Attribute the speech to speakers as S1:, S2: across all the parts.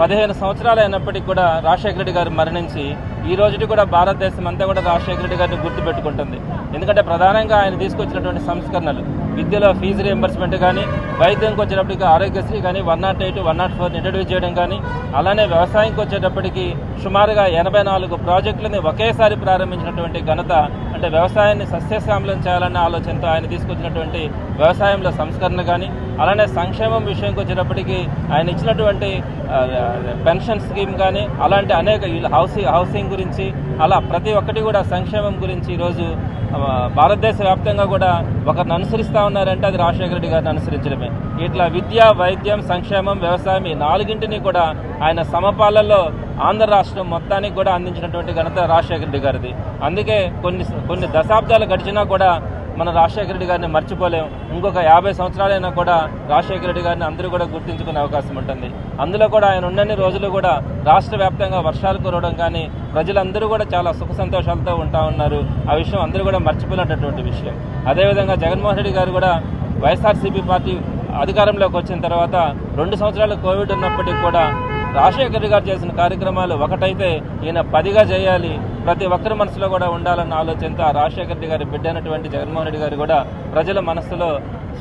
S1: పదిహేను సంవత్సరాలు అయినప్పటికీ కూడా రాజశేఖర రెడ్డి గారు మరణించి ఈ రోజుకి కూడా భారతదేశం అంతా కూడా రాజశేఖర రెడ్డి గారిని గుర్తుపెట్టుకుంటుంది. ఎందుకంటే ప్రధానంగా ఆయన తీసుకొచ్చినటువంటి సంస్కరణలు విద్యలో ఫీజు రియంబర్స్మెంట్ కానీ వైద్యంకి వచ్చేటప్పటికి ఆరోగ్యశ్రీ కానీ one nought eight one nought four introduce చేయడం కానీ అలానే వ్యవసాయంకి వచ్చేటప్పటికి సుమారుగా ఎనభై నాలుగు ప్రాజెక్టులని ఒకేసారి ప్రారంభించినటువంటి ఘనత అంటే వ్యవసాయాన్ని సస్యశ్యామలం చేయాలన్న ఆలోచనతో ఆయన తీసుకొచ్చినటువంటి వ్యవసాయంలో సంస్కరణ కానీ అలానే సంక్షేమం విషయంకి వచ్చేటప్పటికి ఆయన ఇచ్చినటువంటి పెన్షన్ స్కీమ్ కానీ అలాంటి అనేక హౌసింగ్ హౌసింగ్ గురించి అలా ప్రతి ఒక్కటి కూడా సంక్షేమం గురించి ఈరోజు భారతదేశ వ్యాప్తంగా కూడా ఒకరిని అనుసరిస్తూ ఉన్నారంటే అది రాజశేఖర రెడ్డి గారిని అనుసరించడమే. ఇట్లా విద్య వైద్యం సంక్షేమం వ్యవసాయం ఈ నాలుగింటిని కూడా ఆయన సమపాలలో ఆంధ్ర రాష్ట్రం మొత్తానికి కూడా అందించినటువంటి ఘనత రాజశేఖర రెడ్డి గారిది. అందుకే కొన్ని కొన్ని దశాబ్దాలు గడిచినా కూడా మన రాజశేఖర రెడ్డి గారిని మర్చిపోలేం. ఇంకొక యాభై సంవత్సరాలైనా కూడా రాజశేఖర రెడ్డి గారిని అందరూ కూడా గుర్తించుకునే అవకాశం ఉంటుంది. అందులో కూడా ఆయన ఉన్నన్ని రోజులు కూడా రాష్ట్ర వ్యాప్తంగా వర్షాలు కురవడం కానీ ప్రజలందరూ కూడా చాలా సుఖ సంతోషాలతో ఉంటా ఉన్నారు. ఆ విషయం అందరూ కూడా మర్చిపోలేటటువంటి విషయం. అదేవిధంగా జగన్మోహన్ రెడ్డి గారు కూడా వైఎస్ఆర్సీపీ పార్టీ అధికారంలోకి వచ్చిన తర్వాత రెండు సంవత్సరాలు కోవిడ్ ఉన్నప్పటికీ కూడా రాజశేఖర్ గారు చేసిన కార్యక్రమాలు ఒకటైతే ఈయన పదిగా చేయాలి. ప్రతి ఒక్కరి మనసులో కూడా ఉండాలన్న ఆలోచనతో ఆ రాజశేఖర రెడ్డి గారి బిడ్డ అయినటువంటి జగన్మోహన్ రెడ్డి గారు కూడా ప్రజల మనసులో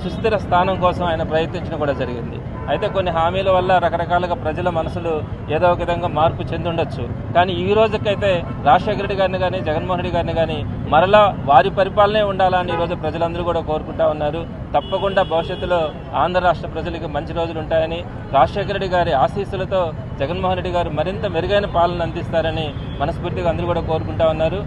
S1: సుస్థిర స్థానం కోసం ఆయన ప్రయత్నించడం కూడా జరిగింది. అయితే కొన్ని హామీల వల్ల రకరకాలుగా ప్రజల మనసులు ఏదో ఒక విధంగా మార్పు చెందుండొచ్చు కానీ ఈ రోజుకైతే రాజశేఖర రెడ్డి గారిని కానీ జగన్మోహన్ రెడ్డి గారిని కానీ మరలా వారి పరిపాలనే ఉండాలని ఈరోజు ప్రజలందరూ కూడా కోరుకుంటా ఉన్నారు. తప్పకుండా భవిష్యత్తులో ఆంధ్ర రాష్ట్ర ప్రజలకు మంచి రోజులు ఉంటాయని రాజశేఖర రెడ్డి గారి ఆశీస్సులతో జగన్మోహన్ రెడ్డి గారు మరింత మెరుగైన పాలన అందిస్తారని మనస్ఫూర్తిగా అందరూ కూడా కోరుకుంటా ఉన్నారు.